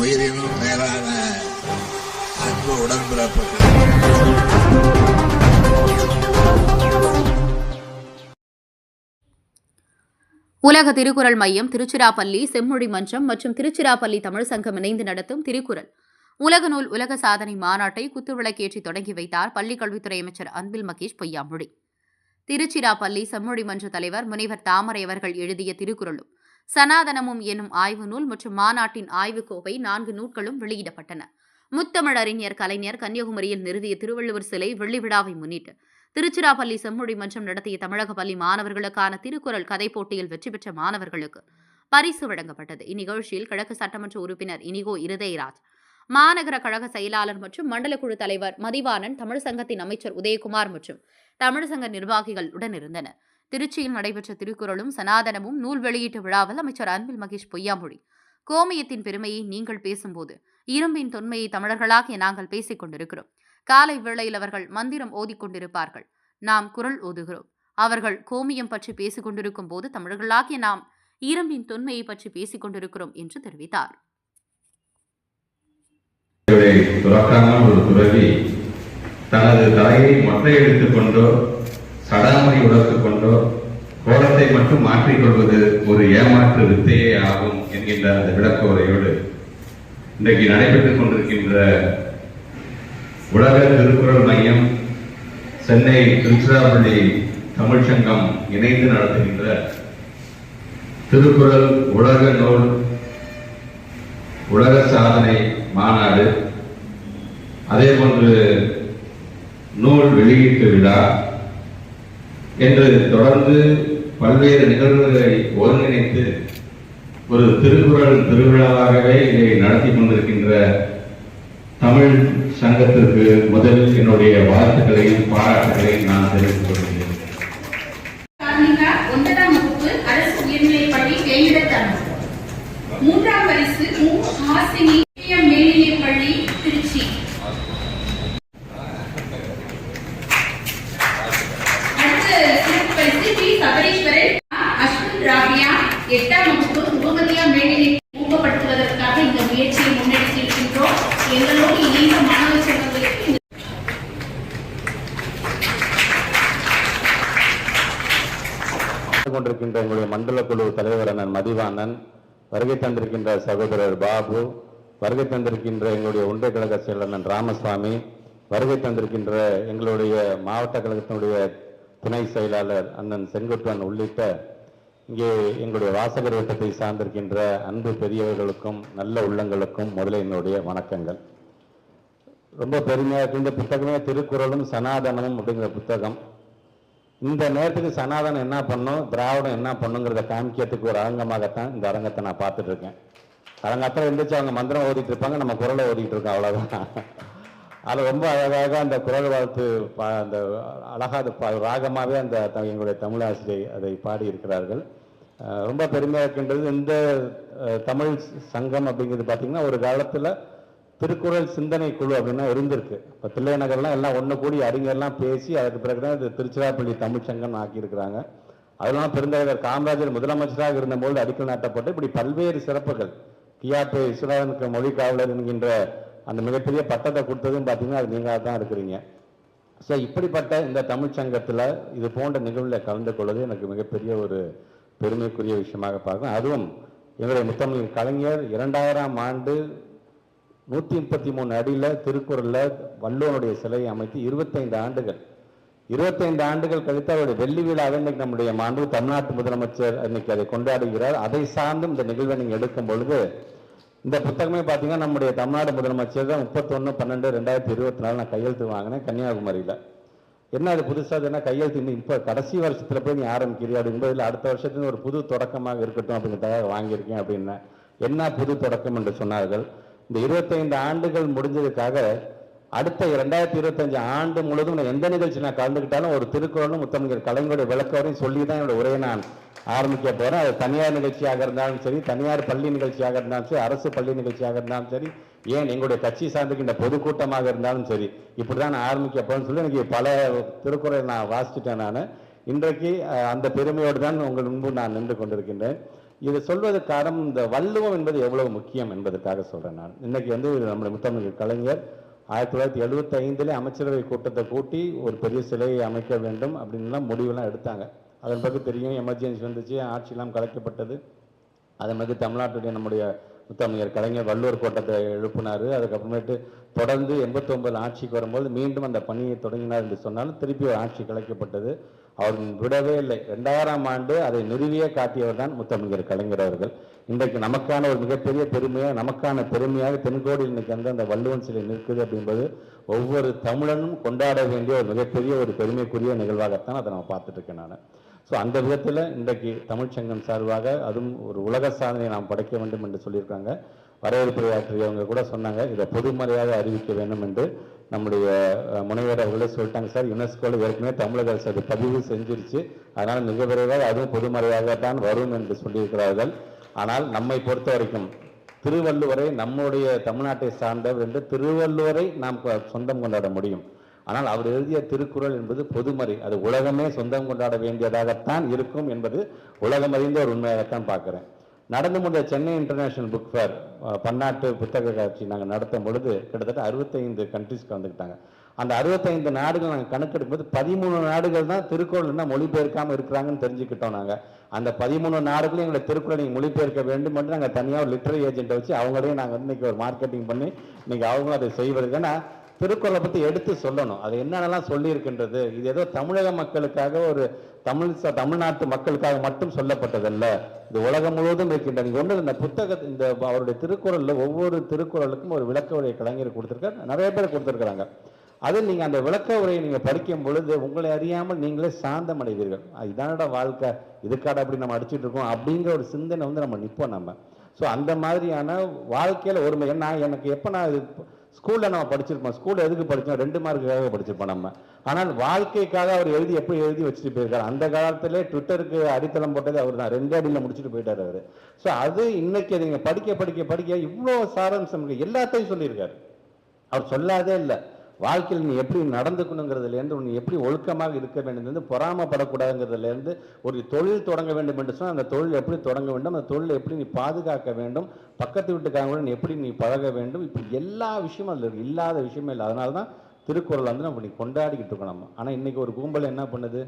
உயிரினும் மேலான அன்பு உடன்பிறப்பு உலக திருக்குறள் மையம் திருச்சிராப்பள்ளி செம்மொழி மன்றம் மற்றும் திருச்சிராப்பள்ளி தமிழ் சங்கம் இணைந்து நடத்தும் திருக்குறள். உலக நூல் உலக சாதனை மாநாட்டை குத்துவிளக்கேற்றி தொடங்கி வைத்தார் பள்ளிக் கல்வித்துறை அமைச்சர் அன்பில் மகேஷ் பொய்யாமொழி திருச்சிராப்பள்ளி செம்மொழி மன்ற தலைவர் முனைவர் தாமரை அவர்கள் எழுதிய திருக்குறளும் சனாதனமும் எனும் ஆய்வு நூல் மற்றும் மாநாட்டின் ஆய்வுக்கோவை நான்கு நூல்களும் வெளியிடப்பட்டன. முத்தமிழ் அறிஞர் கலைஞர் கன்னியாகுமரியில் நிறுவிய திருவள்ளுவர் சிலை வெள்ளி விழாவை முன்னிட்டு திருச்சிராப்பள்ளி செம்மொழி மன்றம் நடத்திய தமிழக பள்ளி மாணவர்களுக்கான திருக்குறள் கதை போட்டியில் வெற்றி பெற்ற மாணவர்களுக்கு பரிசு வழங்கப்பட்டது. இந்நிகழ்ச்சியில் கிழக்கு சட்டமன்ற உறுப்பினர் இனிகோ இருதயராஜ் மாநகர கழக செயலாளர் மற்றும் மண்டல குழு தலைவர் மதிவாணன் தமிழ் சங்கத்தின் அமைச்சர் உதயகுமார் மற்றும் தமிழ் சங்க நிர்வாகிகள் உடனிருந்தனர் திருச்சியில் நடைபெற்ற திருக்குறளும் சனாதனமும் நூல் வெளியீட்டு விழாவில் அமைச்சர் அன்பில் மகேஷ் பொய்யாமொழி. கோமியத்தின் பெருமையை நீங்கள் பேசும்போது இரும்பின் தொன்மையை தமிழர்களாகிய நாங்கள் பேசிக் கொண்டிருக்கிறோம். காலை வேளையில் அவர்கள் மந்திரம் ஓதிக்கொண்டிருப்பார்கள் நாம் குரல் ஓதுகிறோம். அவர்கள் கோமியம் பற்றி பேசிக் கொண்டிருக்கும் போது தமிழர்களாகிய நாம் இரும்பின் தொன்மையை பற்றி பேசிக் கொண்டிருக்கிறோம் என்று தெரிவித்தார். துறக்காமல் ஒரு துறவி தனது தலையை மொட்டை எடுத்துக்கொண்டோ கொண்டோ சடாமணி கொண்டோ கோலத்தை மட்டும் மாற்றிக்கொள்வது ஒரு ஏமாற்று வித்தையே ஆகும் என்கின்ற அந்த விளக்க உரையோடு இன்றைக்கு நடைபெற்றுக் கொண்டிருக்கின்ற உலக திருக்குறள் மையம் சென்னை திருச்சிராப்பள்ளி தமிழ்ச்சங்கம் இணைந்து நடத்துகின்ற திருக்குறள் உலக நூல் உலக சாதனை மாநாடு அதே போன்று நூல் வெளியீட்டு விழா என்று தொடர்ந்து பல்வேறு நிகழ்வுகளை ஒருங்கிணைத்து ஒரு திருக்குறள் திருவிழாவாகவே இதை நடத்தி கொண்டிருக்கின்ற தமிழ் சங்கத்திற்கு முதலில் என்னுடைய வாழ்த்துக்களையும் பாராட்டுகளையும் நான் தெரிவித்துக் கொள்கிறேன். மூன்றாம் பரிசு கொண்டிருக்கின்ற எங்களுடைய மண்டல குழு தலைவர் அண்ணன் மதிவாணன் வருகை தந்திருக்கின்ற சகோதரர் பாபு வருகை தந்திருக்கின்ற எங்களுடைய ஒன்றிய கழக செயலர் அண்ணன் வருகை தந்திருக்கின்ற எங்களுடைய மாவட்ட கழகத்தினுடைய துணை செயலாளர் அண்ணன் செங்குட்டன் உள்ளிட்ட இங்கே எங்களுடைய வாசகர் வட்டத்தை சார்ந்திருக்கின்ற அன்பு பெரியவர்களுக்கும் நல்ல உள்ளங்களுக்கும் முதல்ல என்னுடைய வணக்கங்கள். ரொம்ப பெருமையாக இந்த புத்தகமே திருக்குறளும் சனாதனமும் அப்படிங்கிற புத்தகம். இந்த நேரத்துக்கு சனாதனம் என்ன பண்ணும்? திராவிடம் என்ன பண்ணுங்கிறத காமிக்கிறதுக்கு ஒரு அரங்கமாகத்தான் இந்த அரங்கத்தை நான் பார்த்துட்டு இருக்கேன் அரங்கத்தில் இருந்துச்சு அவங்க மந்திரம் ஓதிட்டு இருப்பாங்க நம்ம குரலை ஓதிட்டு இருக்கோம் அவ்வளோதான் அது ரொம்ப அழகாக அந்த குரல் வாழ்த்து பா அந்த அழகாக அது ராகமாகவே அந்த எங்களுடைய எங்களுடைய தமிழாசிரியை அதை பாடி இருக்கிறார்கள் ரொம்ப பெருமையாக இருக்கின்றது. இந்த தமிழ் சங்கம் அப்படிங்கிறது பார்த்திங்கன்னா ஒரு காலத்தில் திருக்குறள் சிந்தனை குழு அப்படின்னா இருந்திருக்கு. இப்போ தில்லை நகர்லாம் எல்லாம் ஒன்று கூடி அறிஞர்லாம் பேசி அதுக்கு பிறகு தான் இது திருச்சிராப்பள்ளி தமிழ்ச்சங்கம் ஆக்கியிருக்கிறாங்க. அதெல்லாம் பெருந்தலைவர் காமராஜர் முதலமைச்சராக இருந்தபோது அடிக்கல் நாட்டப்பட்டு இப்படி பல்வேறு சிறப்புகள். கியாபே விஸ்வநாதனுக்கு மொழி காவலர் என்கின்ற அந்த மிகப்பெரிய பட்டத்தை கொடுத்ததும் பார்த்தீங்கன்னா அது நீங்கள் தான் இருக்கிறீங்க. ஸோ இப்படிப்பட்ட இந்த தமிழ்ச்சங்கத்தில் இது போன்ற நிகழ்வில் கலந்து கொள்வது எனக்கு மிகப்பெரிய ஒரு பெருமைக்குரிய விஷயமாக பார்க்கிறேன் அதுவும் எங்களுடைய முத்தமிழ் கலைஞர் இரண்டாயிரம் ஆண்டு நூற்றி முப்பத்தி மூணு அடியில் திருக்குறளில் வள்ளுவனுடைய சிலையை அமைத்து இருபத்தைந்து ஆண்டுகள். இருபத்தைந்து ஆண்டுகள் கழித்து அவருடைய வெள்ளி விழாவை இன்னைக்கு நம்முடைய மாண்பு தமிழ்நாட்டு முதலமைச்சர் இன்னைக்கு அதை கொண்டாடுகிறார். அதை சார்ந்தும் இந்த நிகழ்வை நீங்கள் எடுக்கும் பொழுது இந்த புத்தகமே பார்த்தீங்கன்னா நம்முடைய தமிழ்நாடு முதலமைச்சர் தான் முப்பத்தொன்று பன்னெண்டு ரெண்டாயிரத்தி இருபத்தி நாலு நான் கையெழுத்து வாங்கினேன் கன்னியாகுமரியில். என்ன அது புதுசாக என்ன கையெழுத்து? இன்னும் இப்போ கடைசி வருஷத்தில் போய் நீ ஆரம்பிக்கிறியா அப்படிங்கும்போது இல்லை அடுத்த வருஷத்துல ஒரு புது தொடக்கமாக இருக்கட்டும் அப்படிங்கிறதாக வாங்கியிருக்கேன் அப்படின்னு என்ன புது தொடக்கம் என்று சொன்னார்கள்? இந்த இருபத்தைந்து ஆண்டுகள் முடிஞ்சதுக்காக அடுத்த இரண்டாயிரத்தி இருபத்தஞ்சு ஆண்டு முழுவதும் நான் எந்த நிகழ்ச்சி நான் கலந்துக்கிட்டாலும் ஒரு திருக்குறளும் முத்தமிழர் கலைஞருடைய விளக்கவரையும் சொல்லி தான் என்னோட உரையை நான் ஆரம்பிக்க போறேன். அது தனியார் நிகழ்ச்சியாக இருந்தாலும் சரி தனியார் பள்ளி நிகழ்ச்சியாக இருந்தாலும் சரி அரசு பள்ளி நிகழ்ச்சியாக இருந்தாலும் சரி ஏன் எங்களுடைய கட்சி சார்ந்திருக்கின்ற பொதுக்கூட்டமாக இருந்தாலும் சரி இப்படிதான் நான் ஆரம்பிக்க போறேன்னு சொல்லி எனக்கு பல திருக்குறளை நான் வாசிச்சிட்டேன் நான். இன்றைக்கு அந்த பெருமையோடு தான் உங்கள் முன்பு நான் நின்று கொண்டிருக்கின்றேன். இதை சொல்வதற்கு காரணம் இந்த வள்ளுவம் என்பது எவ்வளவு முக்கியம் என்பதற்காக சொல்றேன் நான். இன்னைக்கு வந்து நம்முடைய முத்தமிழ் கலைஞர் ஆயிரத்தி தொள்ளாயிரத்தி எழுபத்தி ஐந்திலே அமைச்சரவை கூட்டத்தை கூட்டி ஒரு பெரிய சிலையை அமைக்க வேண்டும் அப்படின்லாம் முடிவெல்லாம் எடுத்தாங்க. அதன் பிறகு தெரியும் எமர்ஜென்சி வந்துச்சு ஆட்சியெல்லாம் கலைக்கப்பட்டது. அதன் மாதிரி தமிழ்நாட்டுடைய நம்முடைய முத்தமிழர் கலைஞர் வள்ளுவர் கோட்டத்தை எழுப்பினார். அதுக்கப்புறமேட்டு தொடர்ந்து எண்பத்தொன்பது ஆட்சிக்கு வரும்போது மீண்டும் அந்த பணியை தொடங்கினார் என்று சொன்னாலும் திருப்பி ஒரு ஆட்சி கலைக்கப்பட்டது. அவர் விடவே இல்லை. ரெண்டாயிரம் ஆண்டு அதை நிறுவியே காட்டியவர் தான் முத்தமிழர் கலைஞர் அவர்கள். இன்றைக்கு நமக்கான ஒரு மிகப்பெரிய பெருமையாக நமக்கான பெருமையாக தென்கோடியில் இன்னைக்கு வந்து அந்த வள்ளுவன் சிலை நிற்குது அப்படின்றது ஒவ்வொரு தமிழனும் கொண்டாட வேண்டிய ஒரு மிகப்பெரிய ஒரு பெருமைக்குரிய நிகழ்வாகத்தான் அதை நம்ம பார்த்துட்டு இருக்கேன் நான். ஸோ அந்த விதத்தில் இன்றைக்கு தமிழ்ச்சங்கம் சார்பாக அதுவும் ஒரு உலக சாதனையை நாம் படைக்க வேண்டும் என்று சொல்லியிருக்காங்க. வரவேற்புரையாற்றியவங்க கூட சொன்னாங்க. இதை பொதுமறையாக அறிவிக்க வேண்டும் என்று நம்முடைய முனைவர் அவர்களே சொல்லிட்டாங்க சார். யுனெஸ்கோவில் ஏற்கனவே தமிழக அரசு அது பதிவு செஞ்சிருச்சு. அதனால் மிக விரைவாக அதுவும் பொதுமறையாகத்தான் வரும் என்று சொல்லியிருக்கிறார்கள். ஆனால் நம்மை பொறுத்த வரைக்கும் திருவள்ளுவரை நம்முடைய தமிழ்நாட்டை சார்ந்தவர் என்று திருவள்ளுவரை நாம் சொந்தம் கொண்டாட முடியும். ஆனால் அவர் எழுதிய திருக்குறள் என்பது பொதுமறை. அது உலகமே சொந்தம் கொண்டாட வேண்டியதாகத்தான் இருக்கும் என்பது உலகம் அறிந்த ஒரு உண்மையாகத்தான் பார்க்குறேன். நடந்து முடிந்த சென்னை இன்டர்நேஷனல் புக் ஃபேர் பன்னாட்டு புத்தக காட்சி நாங்கள் நடத்தும் பொழுது கிட்டத்தட்ட அறுபத்தைந்து கண்ட்ரீஸ்க்கு வந்துக்கிட்டாங்க அந்த அறுபத்தைந்து நாடுகள் நாங்கள் கணக்கெடுக்கும்போது பதிமூணு நாடுகள் தான் திருக்குறள் என்ன மொழிபெயர்க்காமல் இருக்கிறாங்கன்னு தெரிஞ்சுக்கிட்டோம் நாங்கள் அந்த பதிமூணு நாடுகளும் எங்களை திருக்குறளை நீங்கள் மொழிபெயர்க்க வேண்டும் என்று நாங்கள் தனியாக ஒரு லிட்டரரி ஏஜென்ட்டை வச்சு அவங்களையும் நாங்கள் வந்து இன்றைக்கி ஒரு மார்க்கெட்டிங் பண்ணி இன்றைக்கி அவங்களும் அதை செய்வது. ஏன்னா திருக்குறளை பற்றி எடுத்து சொல்லணும். அது என்னென்னலாம் சொல்லியிருக்கின்றது? இது ஏதோ தமிழக மக்களுக்காக ஒரு தமிழ் தமிழ்நாட்டு மக்களுக்காக மட்டும் சொல்லப்பட்டதல்ல. இது உலகம் முழுவதும் இருக்கின்ற நீங்கள் ஒன்று இந்த புத்தக இந்த அவருடைய திருக்குறளில் ஒவ்வொரு திருக்குறளுக்கும் ஒரு விளக்க உரையை கலைஞர் கொடுத்துருக்காரு. நிறைய பேர் கொடுத்துருக்குறாங்க. அது நீங்கள் அந்த விளக்க உரையை நீங்கள் படிக்கும் பொழுது உங்களை அறியாமல் நீங்களே சாந்தம் அடைவீர்கள் அது இதானடா வாழ்க்கை. இதுக்காட அப்படி நம்ம அடிச்சிட்டு இருக்கோம்? அப்படிங்கிற ஒரு சிந்தனை வந்து நம்ம நிற்போம் நம்ம. ஸோ அந்த மாதிரியான வாழ்க்கையில் ஒருமை. நான் எனக்கு எப்போ நான் இது ஸ்கூலில் நம்ம படிச்சிருப்போம். ஸ்கூலில் எதுக்கு படித்தோம் ரெண்டு மார்க்குக்காக படிச்சிருப்போம் நம்ம. ஆனால் வாழ்க்கைக்காக அவர் எழுதி எப்படி எழுதி வச்சுட்டு போயிருக்காரு? அந்த காலத்திலே ட்விட்டருக்கு அடித்தளம் போட்டது அவர் தான் ரெண்டு அடியில் முடிச்சுட்டு போயிட்டார் அவர். ஸோ அது இன்னைக்கு நீங்கள் படிக்க படிக்க படிக்க இவ்வளோ சாரம்சம் எல்லாத்தையும் சொல்லியிருக்காரு. அவர் சொல்லாதே இல்லை. வாழ்க்கையில் நீ எப்படி நடந்துக்கணுங்கிறதுலேருந்து நீ எப்படி ஒழுக்கமாக இருக்க வேண்டும் பொறாமப்படக்கூடாதுங்கிறதுலேருந்து ஒரு தொழில் தொடங்க வேண்டும் என்று சொன்னால் அந்த தொழில் எப்படி தொடங்க வேண்டும் அந்த தொழிலை எப்படி நீ பாதுகாக்க வேண்டும் பக்கத்து வீட்டுக்காரங்களுடன் நீ எப்படி நீ பழக வேண்டும் இப்போ எல்லா விஷயமும் அதில் இல்லாத விஷயமே இல்லை. அதனால தான் திருக்குறள் வந்து நம்ம இன்னைக்கு கொண்டாடிக்கிட்டு இருக்கோம் நம்ம. ஆனால் இன்றைக்கி ஒரு கும்பல் என்ன பண்ணுது?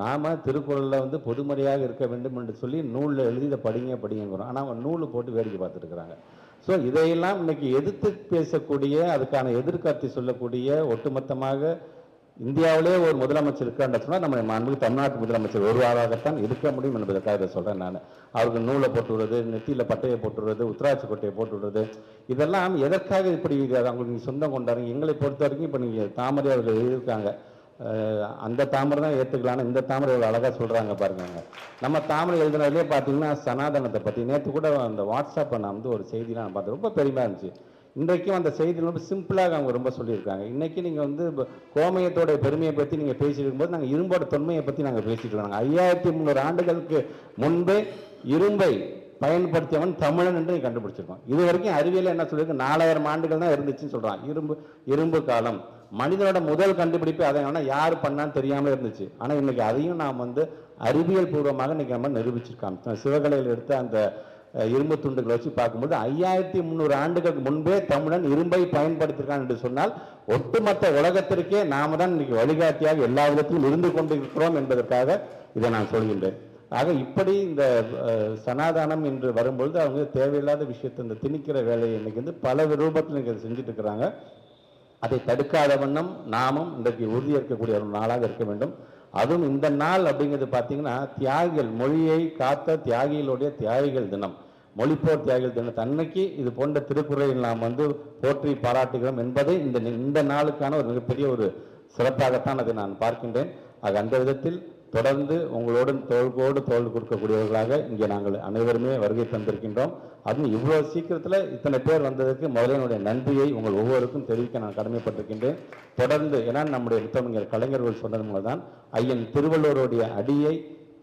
நாம திருக்குறளில் வந்து பொதுமறையாக இருக்க வேண்டும் என்று சொல்லி நூலில் எழுதி இதை படிங்க படிங்கிறோம் ஆனால் அவங்க நூல் போட்டு வேடிக்கை பார்த்துருக்குறாங்க ஸோ இதையெல்லாம் இன்னைக்கு எதிர்த்து பேசக்கூடிய அதுக்கான எதிர்கருத்தை சொல்லக்கூடிய ஒட்டுமொத்தமாக இந்தியாவிலே ஒரு முதலமைச்சர் இருக்கான்னு சொன்னால் நம்ம மாண்புமிகு தமிழ்நாட்டு முதலமைச்சர் ஒருவராகத்தான் இருக்க முடியும் என்பதற்காக இதை சொல்கிறேன் நான். அவருக்கு நூலை போட்டு விடுறது நெத்தியில் பட்டையை போட்டு விடுறது கொட்டையை போட்டு விடுறது இதெல்லாம் எதற்காக இப்படி அவங்களுக்கு நீங்கள் சொந்தம் கொண்டாடுங்க எங்களை பொறுத்த வரைக்கும் இப்போ நீங்கள் தாமரை அவர்கள் எழுதியிருக்காங்க. அந்த தாமரை தான் ஏற்றுக்கலான்னு இந்த தாமரை இவ்வளோ அழகாக சொல்கிறாங்க பாருங்க. நம்ம தாமரை எழுதுனதுலேயே பார்த்தீங்கன்னா சனாதனத்தை பற்றி நேற்று கூட அந்த வாட்ஸ்அப்பை நான் வந்து ஒரு செய்திலாம் பார்த்து பார்த்தேன். ரொம்ப பெருமையாக இருந்துச்சு. இன்றைக்கும் அந்த செய்தியில் ரொம்ப சிம்பிளாக அவங்க ரொம்ப சொல்லியிருக்காங்க. இன்றைக்கி நீங்கள் வந்து இப்ப கோமயத்தோட பெருமையை பற்றி நீங்கள் பேசிட்டு இருக்கும்போது நாங்கள் இரும்போட தொன்மையை பற்றி நாங்கள் பேசிட்டு இருக்கோம். ஐயாயிரத்தி முந்நூறு ஆண்டுகளுக்கு முன்பே இரும்பை பயன்படுத்தியவன் தமிழன் என்று கண்டுபிடிச்சிருக்கோம் இது வரைக்கும் அறிவியல் என்ன சொல்லியிருக்கு? நாலாயிரம் ஆண்டுகள் தான் இருந்துச்சுன்னு சொல்கிறான் இரும்பு இரும்பு காலம். மனிதனோட முதல் கண்டுபிடிப்பு அதை ஆனால் யார் பண்ணான்னு தெரியாமல் இருந்துச்சு. ஆனால் இன்னைக்கு அதையும் நாம் வந்து அறிவியல் பூர்வமாக இன்னைக்கு நம்ம நிரூபிச்சிருக்கான் சிவகலையில் எடுத்த அந்த இரும்பு துண்டுகளை வச்சு பார்க்கும்போது ஐயாயிரத்தி முந்நூறு ஆண்டுகளுக்கு முன்பே தமிழன் இரும்பை பயன்படுத்தியிருக்கான் என்று சொன்னால் ஒட்டுமொத்த உலகத்திற்கே நாம தான் இன்னைக்கு வழிகாட்டியாக எல்லா விதத்திலும் இருந்து கொண்டிருக்கிறோம் என்பதற்காக இதை நான் சொல்கின்றேன். ஆக இப்படி இந்த சனாதானம் என்று வரும்பொழுது அவங்க தேவையில்லாத விஷயத்தை இந்த திணிக்கிற வேலையை இன்னைக்கு வந்து பல ரூபத்தில் இன்னைக்கு செஞ்சுட்டு இருக்கிறாங்க. அதை தடுக்காத வண்ணம் நாமும் இன்றைக்கு இருக்கக்கூடிய ஒரு நாளாக இருக்க வேண்டும். அதுவும் இந்த நாள் அப்படிங்கிறது பார்த்தீங்கன்னா தியாகிகள் மொழியை காத்த தியாகிகளுடைய தியாகிகள் தினம். மொழிப்போர் தியாகிகள் தினத்தை அன்னைக்கு இது போன்ற திருக்குறளை நாம் வந்து போற்றி பாராட்டுகிறோம் என்பதை இந்த இந்த நாளுக்கான ஒரு மிகப்பெரிய ஒரு சிறப்பாகத்தான் அதை நான் பார்க்கின்றேன். ஆக அந்த விதத்தில் தொடர்ந்து உங்களோடு தோல்கோடு தோல் கொடுக்கக்கூடியவர்களாக இங்கே நாங்கள் அனைவருமே வருகை தந்திருக்கின்றோம். அதுவும் இவ்வளோ சீக்கிரத்தில் இத்தனை பேர் வந்ததற்கு முதல்ல என்னுடைய நன்றியை உங்கள் ஒவ்வொருக்கும் தெரிவிக்க நான் கடமைப்பட்டிருக்கின்றேன். தொடர்ந்து ஏன்னா நம்முடைய முத்தமிழர் கலைஞர்கள் சொன்னது மூலம் தான் ஐயன் திருவள்ளுவருடைய அடியை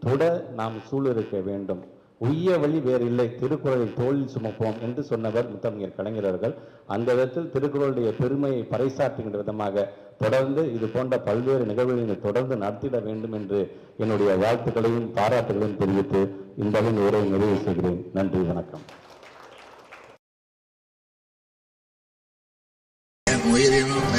தொட நாம் சூழ்நிற்க வேண்டும். உய்ய வழி வேறு இல்லை. திருக்குறளை தோளில் சுமப்போம் என்று சொன்னவர் முத்தமிழர் கலைஞரர்கள் அந்த விதத்தில் திருக்குறளுடைய பெருமையை பறைசாற்றுகின்ற விதமாக தொடர்ந்து இது போன்ற பல்வேறு நிகழ்வுகளை தொடர்ந்து நடத்திட வேண்டும் என்று என்னுடைய வாழ்த்துக்களையும் பாராட்டுகளையும் தெரிவித்து இந்த அளவில் உரையை நிறைவு செய்கிறேன். நன்றி வணக்கம். உயிரினும்